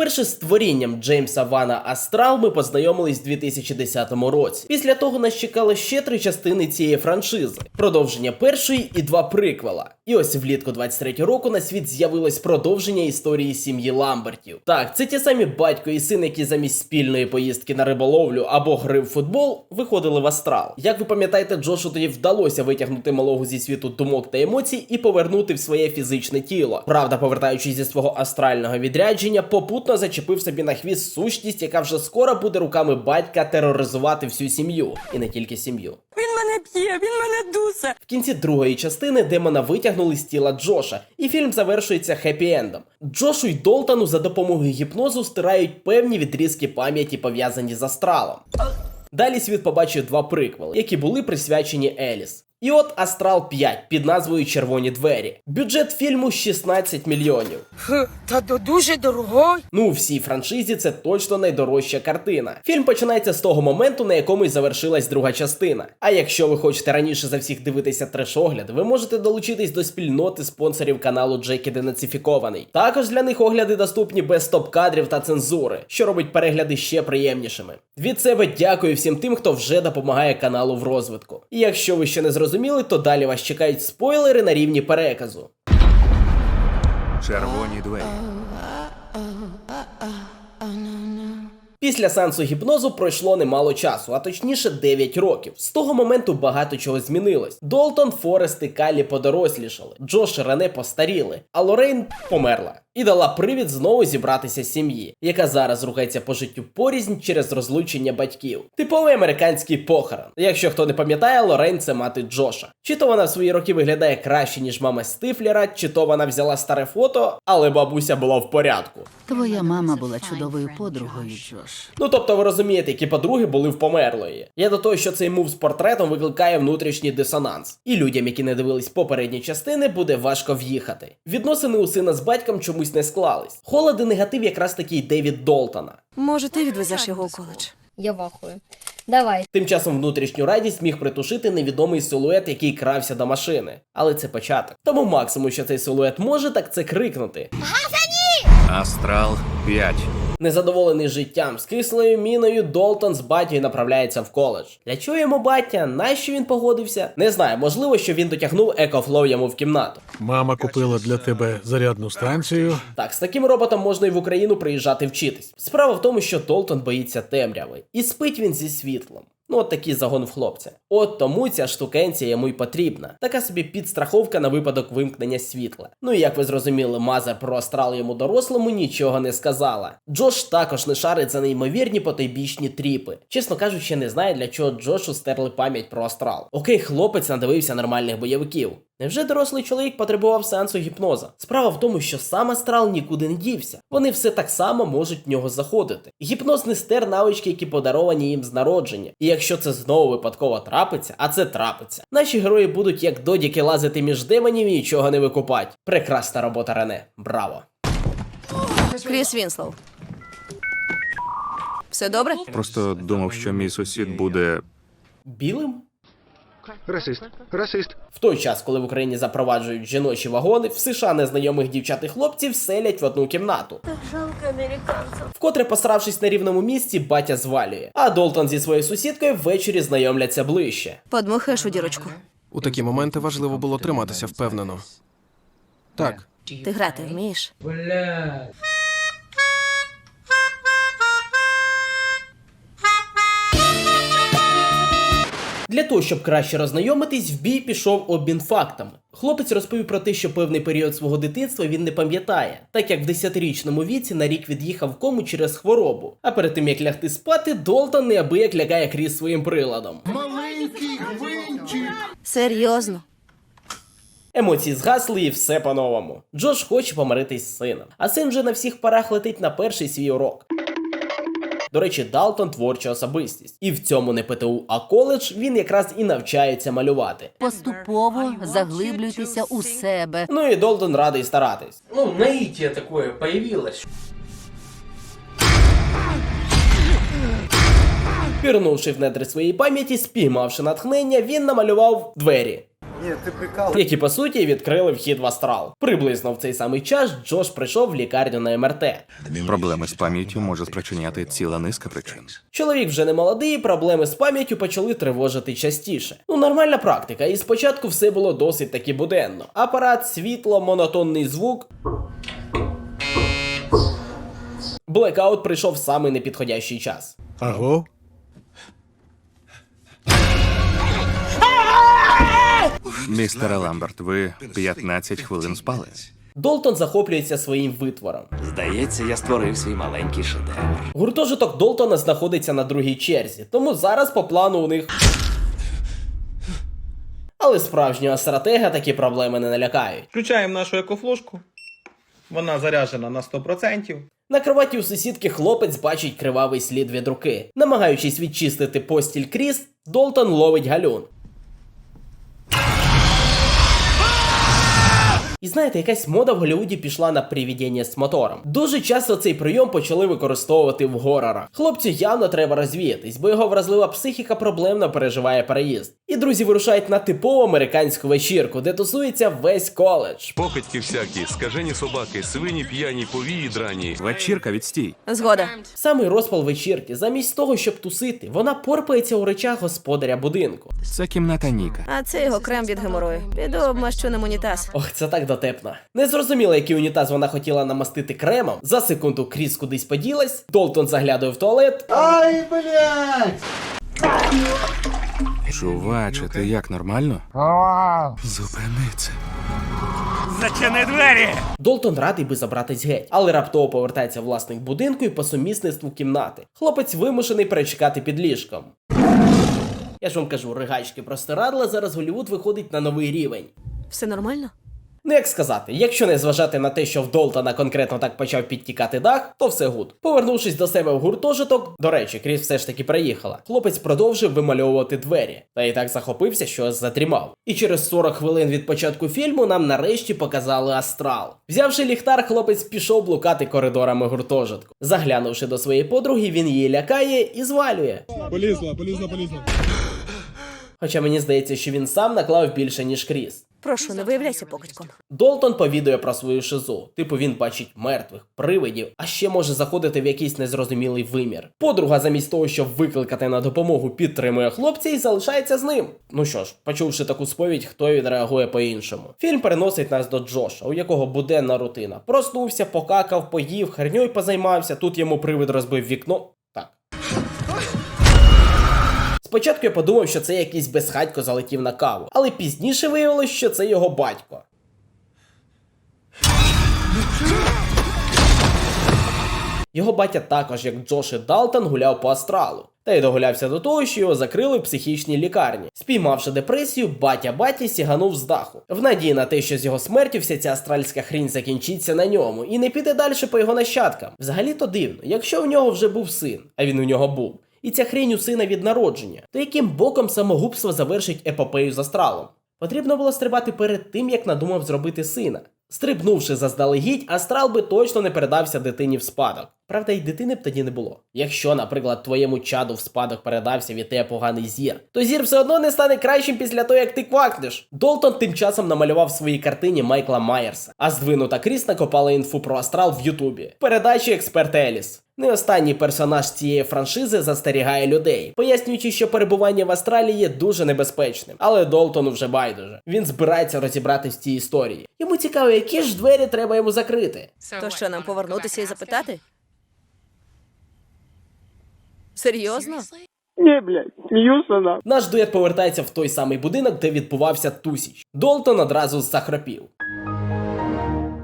Перше з творінням Джеймса Вана Астрал ми познайомились у 2010 році. Після того нас чекало ще три частини цієї франшизи: продовження першої і два приквела. І ось влітку 23 року на світ з'явилось продовження історії сім'ї Ламбертів. Так, це ті самі батько і син, які замість спільної поїздки на риболовлю або гри в футбол виходили в астрал. Як ви пам'ятаєте, Джошу тоді вдалося витягнути малого зі світу думок та емоцій і повернути в своє фізичне тіло. Правда, повертаючись зі свого астрального відрядження, попутно зачепив собі на хвіст сущність, яка вже скоро буде руками батька тероризувати всю сім'ю, і не тільки сім'ю. Він мене б'є, він мене дусе. В кінці другої частини демона витягнули з тіла Джоша, і фільм завершується хеппі-ендом. Джошу й Долтану за допомогою гіпнозу стирають певні відрізки пам'яті, пов'язані з астралом. Далі світ побачив два приквели, які були присвячені Еліс. І от Астрал 5 під назвою Червоні двері. Бюджет фільму 16 мільйонів. Та до дуже дорогой. Ну, у всій франшизі це точно найдорожча картина. Фільм починається з того моменту, на якому й завершилась друга частина. А якщо ви хочете раніше за всіх дивитися треш-огляд, ви можете долучитись до спільноти спонсорів каналу Джекі Денацифікований. Також для них огляди доступні без стоп-кадрів та цензури, що робить перегляди ще приємнішими. Від себе дякую всім тим, хто вже допомагає каналу в розвитку. І якщо ви ще не зрозуміли, то далі вас чекають спойлери на рівні переказу. Червоні двері. Після сеансу гіпнозу пройшло немало часу, а точніше 9 років. З того моменту багато чого змінилось. Долтон, Форест і Каллі подорослішали, Джош і Рене постаріли, а Лорейн померла. І дала привід знову зібратися сім'ї, яка зараз рухається по життю порізнь через розлучення батьків. Типовий американський похорон. Якщо хто не пам'ятає, Лорейн це мати Джоша. Чи то вона в свої роки виглядає краще, ніж мама Стифлера, чи то вона взяла старе фото, але бабуся була в порядку. Твоя мама була чудовою подругою, Джош. Ну тобто ви розумієте, які подруги були в померлої. Я до того, що цей мув з портретом викликає внутрішній дисонанс, і людям, які не дивились попередні частини, буде важко в'їхати. Відносини у сина з батьком чомусь не склались. Холод і негатив якраз такий Девід Долтона. Може, ти відвезеш його у коледж? Я вахую. Давай. Тим часом внутрішню радість міг притушити невідомий силует, який крався до машини. Але це початок. Тому максимум, що цей силует може, так це крикнути. Астрал 5. Незадоволений життям з кислою міною, Долтон з батькою направляється в коледж. Для чого йому батя? Нащо він погодився? Не знаю, можливо, що він дотягнув екофлоу йому в кімнату. Мама купила для тебе зарядну станцію. Так, з таким роботом можна і в Україну приїжджати вчитись. Справа в тому, що Долтон боїться темряви, і спить він зі світлом. Ну, от такий загон в хлопця. От тому ця штукенція йому й потрібна. Така собі підстраховка на випадок вимкнення світла. Ну і як ви зрозуміли, Мазер про астрал йому дорослому нічого не сказала. Джош також не шарить за неймовірні потайбічні тріпи. Чесно кажучи, не знає, для чого Джошу стерли пам'ять про астрал. Окей, хлопець надивився нормальних бойовиків. Невже дорослий чоловік потребував сеансу гіпноза? Справа в тому, що сам астрал нікуди не дівся. Вони все так само можуть в нього заходити. Гіпноз не стер навички, які подаровані їм з народження. І якщо це знову випадково трапиться, а це трапиться, наші герої будуть як додіки лазити між демонів і нічого не викупать. Прекрасна робота Рене. Браво! Кріс Вінслоу. Все добре? Просто думав, що мій сусід буде. Білим? Расист. Расист. В той час, коли в Україні запроваджують жіночі вагони, в США незнайомих дівчат і хлопців селять в одну кімнату. Жалко американців. Вкотре посравшись на рівному місці, батя звалює. А Долтон зі своєю сусідкою ввечері знайомляться ближче. Подмухаєш у дірочку. У такі моменти важливо було триматися впевнено. Так, Ти грати вмієш? Для того, щоб краще роззнайомитись, в бій пішов обмін фактами. Хлопець розповів про те, що певний період свого дитинства він не пам'ятає, так як в 10-річному віці на рік від'їхав в кому через хворобу. А перед тим як лягти спати, Долтон неабияк лягає крізь своїм приладом. Серйозно. Емоції згасли і все по-новому. Джош хоче помиритись з сином, а син вже на всіх парах летить на перший свій урок. До речі, Далтон творча особистість, і в цьому не ПТУ, а коледж він якраз і навчається малювати. Поступово заглиблюйтеся у себе. Ну і Долтон радий старатись. ну, наитие такое появилось. Пірнувши в недри своєї пам'яті, спіймавши натхнення, він намалював двері. Які по суті відкрили вхід в астрал. Приблизно в цей самий час Джош прийшов в лікарню на МРТ. Проблеми з пам'яттю може спричиняти ціла низка причин. Чоловік вже не молодий, проблеми з пам'яттю почали тривожити частіше. Ну, нормальна практика, і спочатку все було досить таки буденно. Апарат, світло, монотонний звук. Блекаут прийшов в самий непідходящий час. Аго? Містере Ламберт, ви 15 хвилин спали. Долтон захоплюється своїм витвором. Здається, я створив свій маленький шедевр. Гуртожиток Долтона знаходиться на другій черзі, тому зараз по плану у них. Але справжнього стратега такі проблеми не налякають. Включаємо нашу екофлушку. Вона заряджена на 100%. На кроваті у сусідки хлопець бачить кривавий слід від руки. Намагаючись відчистити постіль Кріс, Долтон ловить галюн. І знаєте, якась мода в Голлівуді пішла на привідіння з мотором. Дуже часто цей прийом почали використовувати в горорах. Хлопцю явно треба розвіятись, бо його вразлива психіка проблемно переживає переїзд. І друзі вирушають на типову американську вечірку, де тусується весь коледж. Покидьки всякі, скажені собаки, свині п'яні, повії драні. Вечірка відстій. Згода. Самий розпал вечірки, замість того, щоб тусити, вона порпається у речах господаря будинку. Це кімната Ніка. А це його крем від геморою. Піду обмащу ним унітаз. Ох, це так дотепно. Не зрозуміло, який унітаз вона хотіла намастити кремом. За секунду Кріс кудись поділась. Долтон заглядує в туалет. Ай, Чуваче, ти як нормально? Зупини це. Долтон радий би забратись геть, але раптово повертається власник будинку і по сумісництву кімнати. Хлопець вимушений перечекати під ліжком. Я ж вам кажу, ригачки простирадла, зараз Голівуд виходить на новий рівень. Все нормально? Ну як сказати, якщо не зважати на те, що в Долтона конкретно так почав підтікати дах, то все гуд. Повернувшись до себе в гуртожиток, до речі, Кріс все ж таки приїхала. Хлопець продовжив вимальовувати двері, та і так захопився, що аж задрімав. І через 40 хвилин від початку фільму нам нарешті показали астрал. Взявши ліхтар, хлопець пішов блукати коридорами гуртожитку. Заглянувши до своєї подруги, він її лякає і звалює. Полізла, полізла, полізла. Хоча мені здається, що він сам наклав більше, ніж Кріс. Прошу, не виявляйся покидьком. Долтон повідує про свою шизу. Типу він бачить мертвих, привидів, а ще може заходити в якийсь незрозумілий вимір. Подруга, замість того, щоб викликати на допомогу, підтримує хлопця і залишається з ним. Ну що ж, почувши таку сповідь, хто відреагує по-іншому. Фільм переносить нас до Джоша, у якого буденна рутина. Проснувся, покакав, поїв, херньою позаймався. Тут йому привид розбив вікно. Спочатку я подумав, що це якийсь безхатько залетів на каву, але пізніше виявилось, що це його батько. Його батя також, як Джош і Далтон, гуляв по астралу. Та й догулявся до того, що його закрили в психічній лікарні. Спіймавши депресію, батя баті сіганув з даху. В надії на те, що з його смертю вся ця астральська хрінь закінчиться на ньому і не піде далі по його нащадкам. Взагалі то дивно, якщо у нього вже був син, а він у нього був, і ця хрінь у сина від народження, то яким боком самогубство завершить епопею з астралом? Потрібно було стрибати перед тим, як надумав зробити сина. Стрибнувши заздалегідь, астрал би точно не передався дитині в спадок. Правда, й дитини б тоді не було. Якщо, наприклад, твоєму чаду в спадок передався від тебе поганий зір, то зір все одно не стане кращим після того, як ти квакнеш. Долтон тим часом намалював в своїй картині Майкла Майерса, а здвинута Кріс накопала інфу про астрал в Ютубі. Передачі експерт Еліс. Не останній персонаж цієї франшизи застерігає людей, пояснюючи, що перебування в астралі є дуже небезпечним. Але Долтону вже байдуже. Він збирається розібратись в цій історії. Йому цікаво, які ж двері треба йому закрити. То що нам повернутися і запитати? Серйозно? Наш дует повертається в той самий будинок, де відбувався тусіч. Долтон одразу захрапів.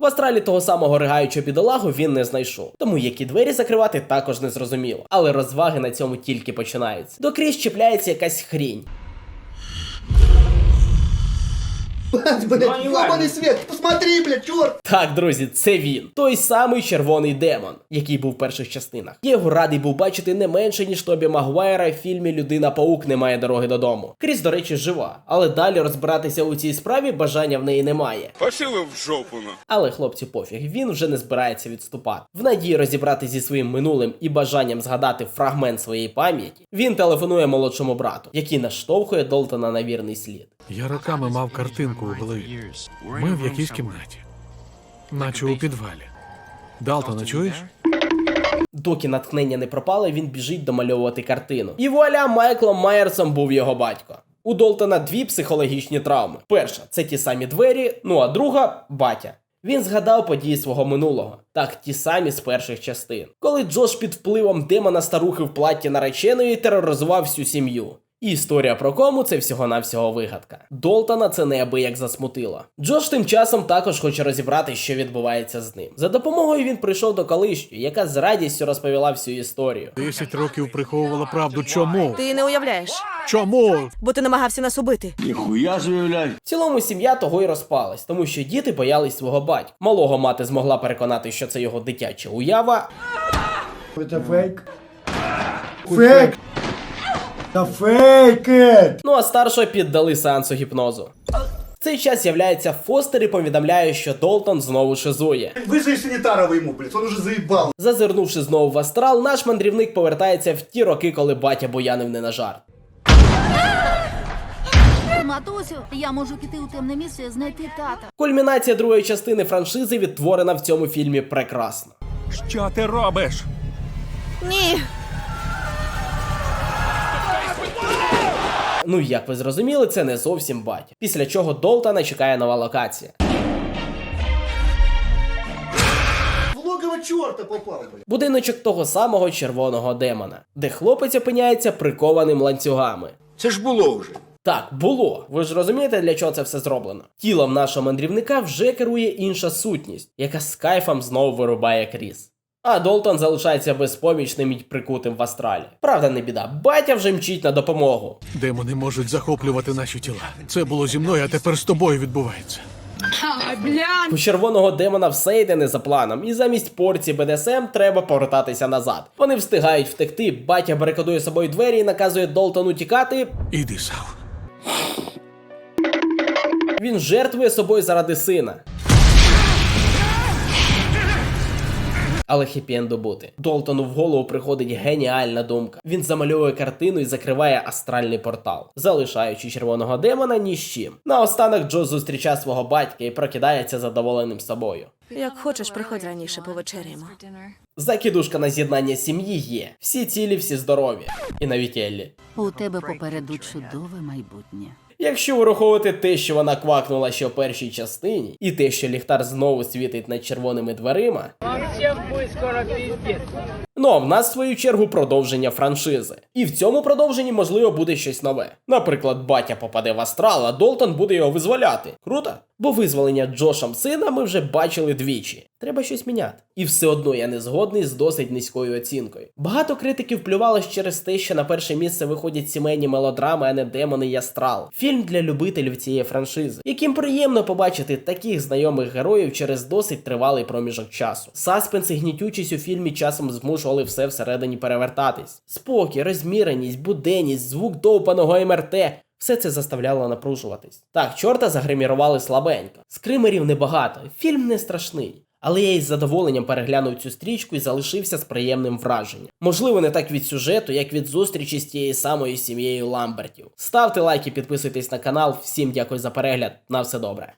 В астралі того самого ригаючого бідолагу він не знайшов, тому які двері закривати також не зрозуміло. Але розваги на цьому тільки починаються. До крізь чіпляється якась хрінь. Так, друзі, це він. Той самий червоний демон, який був в перших частинах. Я його радий був бачити не менше, ніж Тобі Магуайра в фільмі Людина Паук не має дороги додому. Кріс, до речі, жива, але далі розбиратися у цій справі бажання в неї немає. Пошили в жопу на. Але хлопці, пофіг, він вже не збирається відступати. В надії розібратися зі своїм минулим і бажанням згадати фрагмент своєї пам'яті, він телефонує молодшому брату, який наштовхує Долтона на вірний слід. Я роками мав картинку у голові. Ми в якійсь кімнаті, наче у підвалі. Далтона, чуєш? Доки натхнення не пропало, він біжить домальовувати картину. І вуаля, Майклом Майерсом був його батько. У Долтона дві психологічні травми. Перша це ті самі двері, ну а друга батя. Він згадав події свого минулого, так ті самі з перших частин, коли Джош під впливом демона старухи в платі нареченої тероризував всю сім'ю. І історія про кому це всього-навсього вигадка. Долтона це неабияк засмутило. Джош тим часом також хоче розібрати, що відбувається з ним. За допомогою він прийшов до колишньої, яка з радістю розповіла всю історію. Десять років приховувала правду. Чому? Ти не уявляєш, Чому? бо ти намагався нас убити. В цілому сім'я того й розпалась, тому що діти боялись свого батька. Малого мати змогла переконати, що це його дитяча уява. Це фейк. Фейк! Та фейк! Ну а старшого піддали сеансу гіпнозу. В цей час з'являється Фостер і повідомляє, що Долтон знову шизує. Вызови санитарова ему, блядь, он уже заебал. Зазирнувши знову в астрал, наш мандрівник повертається в ті роки, коли батя буянив не на жарт. Матусю, я можу піти у темне місце і знайти тата. Кульмінація другої частини франшизи відтворена в цьому фільмі прекрасно. Що ти робиш? Ні. Ну як ви зрозуміли, це не зовсім батя. Після чого Долтона чекає нова локація. В логово черта. Будиночок того самого червоного демона, де хлопець опиняється прикованим ланцюгами. Це ж було вже. Так, було. Ви ж розумієте, для чого це все зроблено? Тілом нашого мандрівника вже керує інша сутність, яка з кайфом знову вирубає кріс. А Долтон залишається безпомічним і прикутим в астралі. Правда, не біда, батя вже мчить на допомогу. Демони можуть захоплювати наші тіла. Це було зі мною, а тепер з тобою відбувається. У червоного демона все йде не за планом, і замість порції БДСМ треба повертатися назад. Вони встигають втекти, батя барикадує собою двері і наказує Долтону тікати. Іди, Сав. Він жертвує собою заради сина. Але хеппі-енду бути. Долтону в голову приходить геніальна думка. Він замальовує картину і закриває астральний портал, залишаючи червоного демона ні з чим. Наостанок Джо зустрічає свого батька і прокидається задоволеним собою. Як хочеш, приходь раніше, повечеряємо. Закидушка на з'єднання сім'ї є. Всі цілі, всі здорові. І навіть Еллі. У тебе попереду чудове майбутнє. Якщо враховувати те, що вона квакнула ще в першій частині, і те, що ліхтар знову світить над червоними дверима. Ну а в нас в свою чергу продовження франшизи. І в цьому продовженні можливо буде щось нове. Наприклад, батя попаде в астрал, а Долтон буде його визволяти. Круто? Бо визволення Джошем сина ми вже бачили двічі. Треба щось міняти. І все одно я не згодний з досить низькою оцінкою. Багато критиків плювалось через те, що на перше місце виходять сімейні мелодрами, а не демони і астрал. Фільм для любителів цієї франшизи, яким приємно побачити таких знайомих героїв через досить тривалий проміжок часу. Саспенс і гнітючість у фільмі часом змушували все всередині перевертатись. Спокій, розміреність, буденність, звук довпаного МРТ. Все це заставляло напружуватись. Так, чорта загримірували слабенько. Скримерів небагато, фільм не страшний. Але я із задоволенням переглянув цю стрічку і залишився з приємним враженням. Можливо, не так від сюжету, як від зустрічі з тією самою сім'єю Ламбертів. Ставте лайки, підписуйтесь на канал. Всім дякую за перегляд. На все добре.